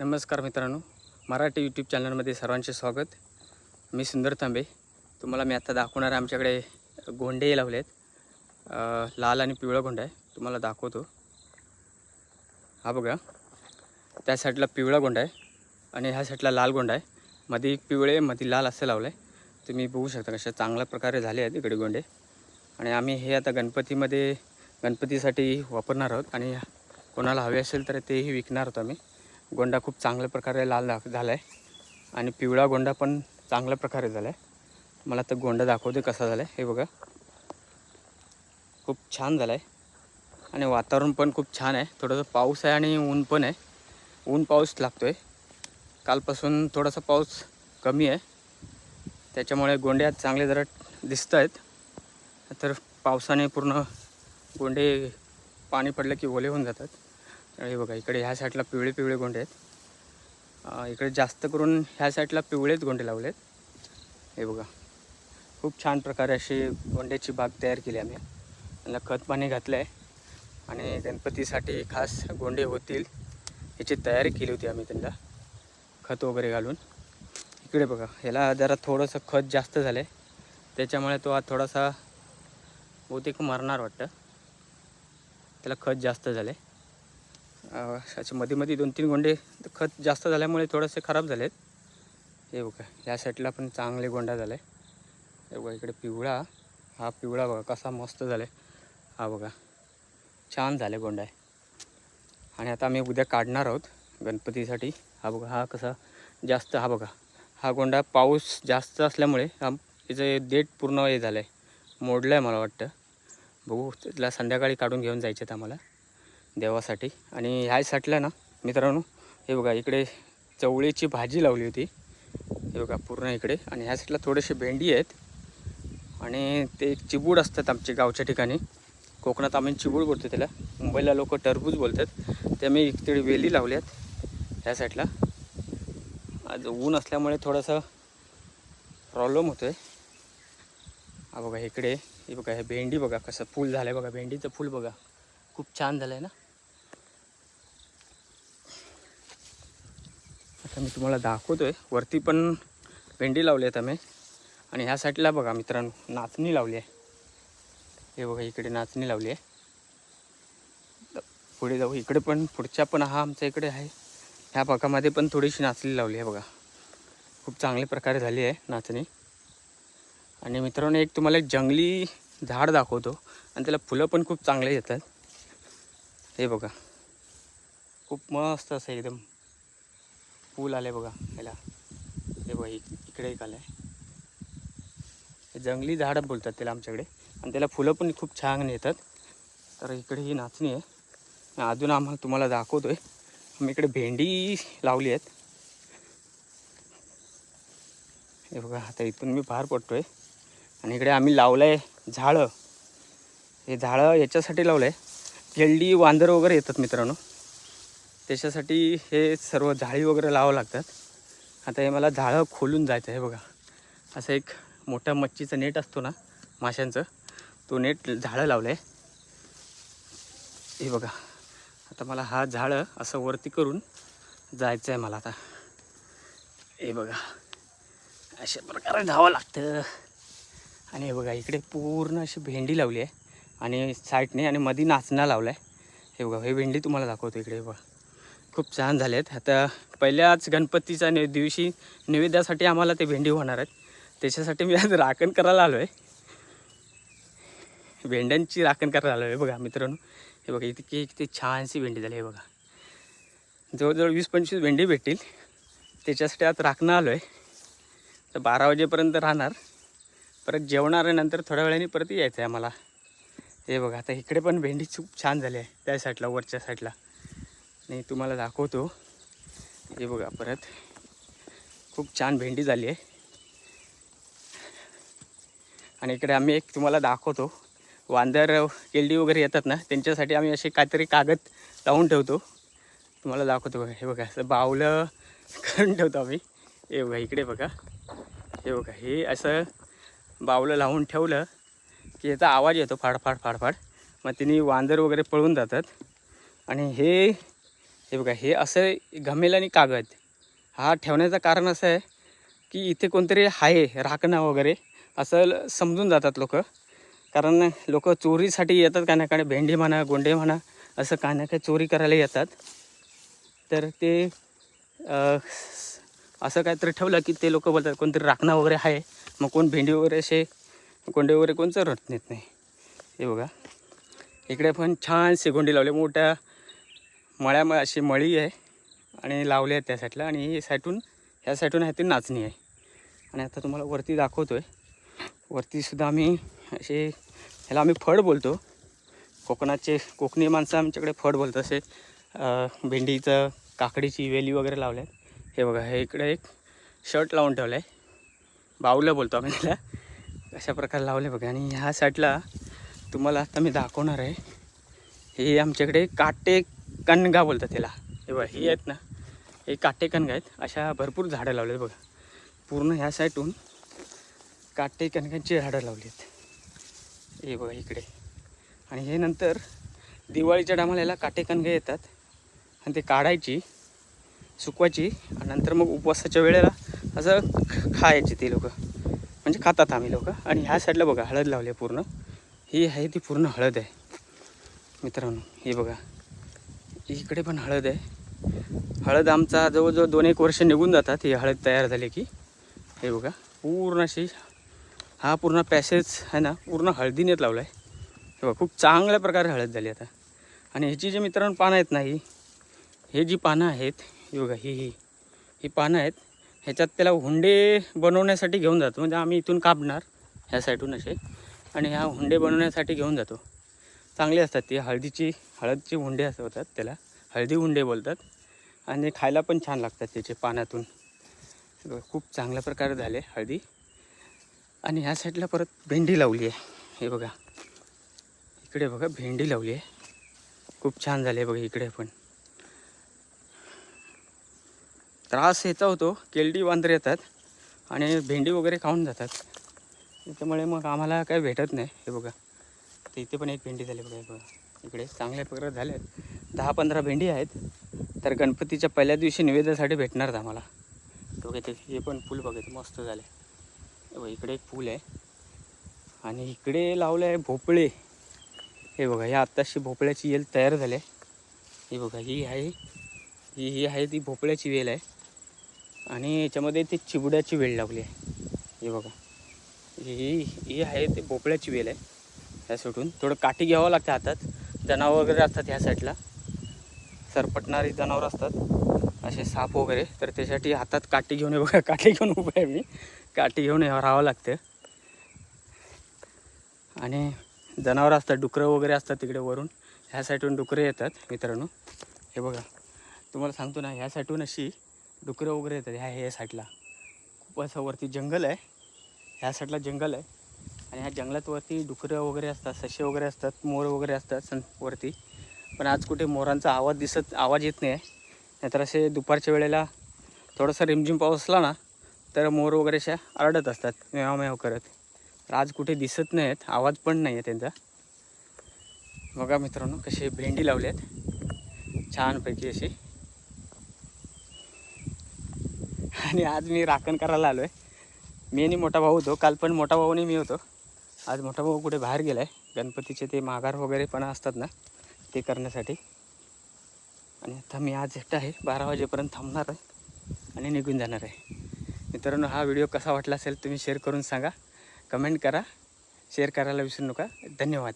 नमस्कार मित्रांनो मराठी यूट्यूब चॅनलमध्ये सर्वांचे स्वागत. मी सुंदर तांबे. तुम्हाला मी आता दाखवणार आहे आमच्याकडे गोंडे लावले आहेत लाल आणि पिवळा गोंडा आहे. तुम्हाला दाखवतो. हा बघा. त्या साईडला पिवळा गोंडा आहे आणि ह्या साईडला लाल गोंडा आहे. मध्ये पिवळे मध्ये लाल असं लावलं आहे तुम्ही बघू शकता कशा चांगल्या प्रकारे झाले आहेत इकडे गोंडे. आणि आम्ही हे आता गणपतीमध्ये गणपतीसाठी वापरणार आहोत. आणि कोणाला हवे असेल तर तेही विकणार आहोत आम्ही. गोंडा खूप चांगल्या प्रकारे लाल दाख झाला आहे आणि पिवळा गोंडा पण चांगल्या प्रकारे झाला आहे मला तर गोंडा दाखवते कसा झाला आहे हे बघा. खूप छान झाला आहे आणि वातावरण पण खूप छान आहे. थोडंसं पाऊस आहे आणि ऊन पण आहे. ऊन पाऊस लागतो आहे कालपासून थोडासा पाऊस कमी आहे. त्याच्यामुळे गोंडे आज चांगले जरा दिसत आहेत तर पावसाने पूर्ण गोंडे पाणी पडलं की ओले होऊन जातात. हे बघा इकडे ह्या साईडला पिवळे पिवळे गोंडे आहेत. इकडे जास्त करून ह्या साईडला पिवळेच गोंडे लावले आहेत हे बघा खूप छान प्रकारे अशी गोंड्याची बाग तयार केली आम्ही. त्यांना खत पाणी घातलं आहे आणि गणपतीसाठी खास गोंडे होतील याची तयारी केली होती आम्ही त्यांना खत वगैरे घालून. इकडे बघा ह्याला जरा थोडंसं खत जास्त झालं आहे त्याच्यामुळे तो आज थोडासा बहुतेक मरणार वाटतं. त्याला खत जास्त झालं आहे असे मध्ये मध्ये दोन तीन गोंडे खत जास्त झाल्यामुळे थोडेसे खराब झाले आहेत हे बघा या साईडला पण चांगले गोंडा झाला. आहे हे बघा इकडे पिवळा हा पिवळा बघा कसा मस्त झाला. आहे हा बघा छान झाले गोंडा. आहे आणि आता आम्ही उद्या काढणार आहोत गणपतीसाठी. हा बघा हा कसा जास्त हा बघा हा गोंडा पाऊस जास्त असल्यामुळे हा याचं देठ पूर्ण हे झालं. आहे मोडलं आहे मला वाटतं. बघू त्याला संध्याकाळी काढून घेऊन जायचे आहेत आम्हाला. देवासाठी. आणि ह्या साईडला ना मित्रांनो हे बघा इकडे चवळीची भाजी लावली होती. हे बघा पूर्ण इकडे. आणि ह्या साईडला थोडेसे भेंडी आहेत. आणि ते चिबूड असतात आमच्या गावच्या ठिकाणी. कोकणात आम्ही चिबूड बोलतो त्याला. मुंबईला लोक टरबूज बोलतात. ते आम्ही इकडे वेली लावल्यात ह्या साईडला. आज ऊन असल्यामुळे थोडंसं प्रॉब्लेम होतो आहे हा बघा इकडे हे बघा हे भेंडी बघा कसं फूल झालं आहे बघा. भेंडीचं फूल बघा. खूप छान झालं आहे ना? आता मी तुम्हाला दाखवतो आहे वरती पण भेंडी लावली आहेत आम्ही. आणि ह्या साईडला बघा मित्रांनो नाचणी लावली आहे. हे बघा इकडे नाचणी लावली आहे. पुढे जाऊ इकडे पण पुढच्या पण हा आमच्या इकडे आहे. ह्या भागामध्ये पण थोडीशी नाचणी लावली आहे बघा. खूप चांगल्या प्रकारे झाली आहे नाचणी. आणि मित्रांनो एक तुम्हाला एक जंगली झाड दाखवतो. आणि त्याला फुलं पण खूप चांगले येतात. हे बघा. खूप मस्त असं एकदम पूल आले बघा ह्याला. हे बघा इकडे एक आलं आहे जंगली झाडं बोलतात त्याला आमच्याकडे. आणि त्याला फुलं पण खूप छान येतात. तर इकडे ही नाचणी आहे. अजून आम्हाला तुम्हाला दाखवतो आहे आम्ही इकडे भेंडी लावली आहेत. हे बघा आता इथून मी बाहेर पडतो आहे आणि इकडे आम्ही लावलं आहे झाडं. हे झाडं याच्यासाठी लावलं आहे गेल्डी वांदर वगैरे येतात मित्रांनो. त्याच्यासाठी हे सर्व जाळी वगैरे लावावं लागतात. आता हे मला जाळं खोलून जायचं आहे बघा. असं एक मोठा मच्छीचा नेट असतो ना माशांचं तो नेट झाडं लावलं आहे हे बघा. आता मला हा झाडं असं वरती करून जायचं आहे मला आता. हे बघा. अशा प्रकारे धावं लागतं. आणि हे बघा इकडे पूर्ण अशी भेंडी लावली आहे. आणि साईडने आणि मधी नाचणं लावलं आहे हे बघा हे भेंडी तुम्हाला दाखवतो इकडे बघा. खूप छान झाले आहेत आता पहिल्याच गणपतीच्या नि दिवशी नैवेद्यासाठी आम्हाला ते भेंडी होणार आहेत. त्याच्यासाठी मी आज राखण करायला आलो आहे भेंड्यांची राखण करायला आलो आहे बघा मित्रांनो. हे बघा इतकी किती छानशी भेंडी झाली हे बघा. जवळजवळ वीस पंचवीस भेंडी भेटतील. त्याच्यासाठी आज राखणं आलो आहे तर बारा वाजेपर्यंत राहणार. परत जेवणार नंतर थोड्या वेळाने परत यायचं आहे आम्हाला. हे बघा आता इकडे पण भेंडी खूप छान झाली आहे त्या साईडला वरच्या साईडला. आणि तुम्हाला दाखवतो. हे बघा परत. खूप छान भेंडी झाली आहे. आणि इकडे आम्ही एक तुम्हाला दाखवतो. वांदर केल्डी वगैरे येतात ना त्यांच्यासाठी आम्ही असे काहीतरी कागद लावून ठेवतो. तुम्हाला दाखवतो बघा हे बघा असं बावलं करून ठेवतो आम्ही. हे बघा इकडे बघा. हे बघा हे असं बावलं लावून ठेवलं की याचा आवाज येतो फाडफाड फाडफाड. मग तिने वांदर वगैरे पळून जातात. आणि हे हे बघा हे असं घमेल आणि कागद हा ठेवण्याचं कारण असं आहे की इथे कोणतरी आहे राखणं वगैरे असं ल- समजून जातात लोक. कारण लोक चोरीसाठी येतात का ना काय भेंडी म्हणा गोंडे म्हणा असं काय ना काय चोरी करायला येतात. तर ते असं काहीतरी ठेवलं की ते लोक बोलतात कोणतरी राखणं वगैरे आहे मग कोण भेंडी वगैरे असे गोंडे वगैरे कोण चरत नेत नाही. हे बघा. इकडे पण छानसे गोंडे लावले मोठ्या मळ्या अशी मळी आहे आणि लावले आहेत त्या साईडला आणि ही साईडून ह्या साईडून आहे ती नाचणी आहे. आणि आता तुम्हाला वरती दाखवतो आहे वरतीसुद्धा आम्ही असे ह्याला आम्ही फड बोलतो. कोकणाचे कोकणी माणसं आमच्याकडे फड बोलतो असे भेंडीचं काकडीची वेली वगैरे लावल्या आहेत. हे बघा हे इकडे एक शर्ट लावून ठेवलं आहे बावलं बोलतो आम्ही त्याला. अशा प्रकारे लावले बघा. आणि ह्या साईडला तुम्हाला आता मी दाखवणार आहे. हे आमच्याकडे काटे कणगा बोलतात त्याला हे बघा ही आहेत ना हे काटे कणगा आहेत. अशा भरपूर झाडं लावले बघा. पूर्ण ह्या साईडून काटे कणकांची झाडं लावली आहेत. हे बघा इकडे. आणि हे नंतर दिवाळीच्या टायमाला याला काटे कणगे येतात? आणि ते काढायची सुकवायची आणि नंतर मग उपवासाच्या वेळेला असं ख- खायची ते लोक. म्हणजे खातात आम्ही लोक. आणि ह्या साईडला बघा हळद लावली आहे पूर्ण. ही आहे ती पूर्ण हळद आहे. मित्रांनो हे बघा. इकडे पण हळद आहे. हळद आमचा जवळजवळ दोन एक वर्ष निघून जातात. ही हळद तयार झाली की. हे बघा पूर्ण अशी हा पूर्ण पॅसेज आहे ना पूर्ण हळदीनेच लावला आहे हे बघा खूप चांगल्या प्रकारे हळद झाली आता. आणि ह्याची जी मित्रांनो पानं आहेत ना ही हे जी पानं आहेत हे बघा ही ही ही पानं आहेत ह्याच्यात त्याला हुंडे बनवण्यासाठी घेऊन जातो. म्हणजे आम्ही इथून कापणार ह्या साईडून असे. आणि ह्या हुंडे बनवण्यासाठी घेऊन जातो. चांगले असतात ते. हळदीची हळदची हुंडे असं होतात त्याला. हळदी हुंडे बोलतात. आणि खायला पण छान लागतात त्याचे पानातून. बघा, खूप चांगल्या प्रकारे झाले हळदी. आणि ह्या साईडला परत भेंडी लावली आहे. हे बघा. इकडे बघा भेंडी लावली आहे. खूप छान झाले बघा इकडे पण. त्रास याचा होतो. केलडी वांदर येतात. आणि भेंडी वगैरे खाऊन जातात. त्याच्यामुळे मग आम्हाला काही भेटत नाही. हे बघा. तर इथे पण एक भेंडी झाली बघा बघा. इकडे चांगल्या प्रकारे झाल्या आहेत. दहा पंधरा भेंडी आहेत. तर गणपतीच्या पहिल्या दिवशी निवेदनासाठी भेटणार आम्हाला. बघा ते हे पण फूल बघत मस्त झाले. बघा इकडे एक फूल आहे. आणि इकडे लावलं आहे भोपळे. हे बघा हे आत्ताशी भोपळ्याची वेल तयार झाली. आहे हे बघा ही आहे ही ही आहे ती भोपळ्याची वेल आहे. आणि याच्यामध्ये ती चिबड्याची वेल लावली आहे. हे बघा. ही ही आहे ते भोपळ्याची वेल आहे. ह्या सुटून थोडं काठी घ्यावं लागतं हातात. जनावर वगैरे असतात ह्या साईडला. सरपटणारी जनावर असतात. असे साप वगैरे. तर त्यासाठी हातात काठी घेऊन हे बघा काठी घेऊन उभं आहे मी. काठी घेऊन राहावं लागतं. आणि जनावरं असतात डुकरं वगैरे असतात तिकडे वरून. ह्या साईडून डुकरे येतात मित्रांनो. हे बघा. तुम्हाला सांगतो ना ह्या साईडून अशी डुकरं वगैरे येतात. ह्या ह्या साईडला. खूप असं वरती जंगल आहे. ह्या साईडला जंगल आहे. आणि ह्या जंगलात वरती डुकरं वगैरे असतात ससे वगैरे असतात मोर वगैरे असतात सं वरती. पण आज कुठे मोरांचा आवाज दिसत आवाज येत नाही. आहे नाहीतर असे दुपारच्या वेळेला थोडासा रिमझिम पाऊस असला ना तर मोर वगैरे अशा आरडत असतात मेवामेव मेव करत. तर आज कुठे दिसत नाही आहेत आवाज पण नाही आहे त्यांचा. बघा मित्रांनो कसे भेंडी लावले आहेत. छानपैकी अशी. आणि आज मी राखण करायला आलो आहे मी आणि मोठा भाऊ होतो काल पण मोठा भाऊ आणि मी होतो. आज मोठा भाऊ कुठे बाहेर गेला आहे गणपतीचे ते माघार वगैरे पण असतात ना ते करण्यासाठी. आणि आता मी आज एकटा आहे बारा वाजेपर्यंत थांबणार आहे आणि निघून जाणार आहे. मित्रांनो हा व्हिडिओ कसा वाटला असेल तुम्ही शेअर करून सांगा. कमेंट करा शेअर करायला विसरू नका. धन्यवाद.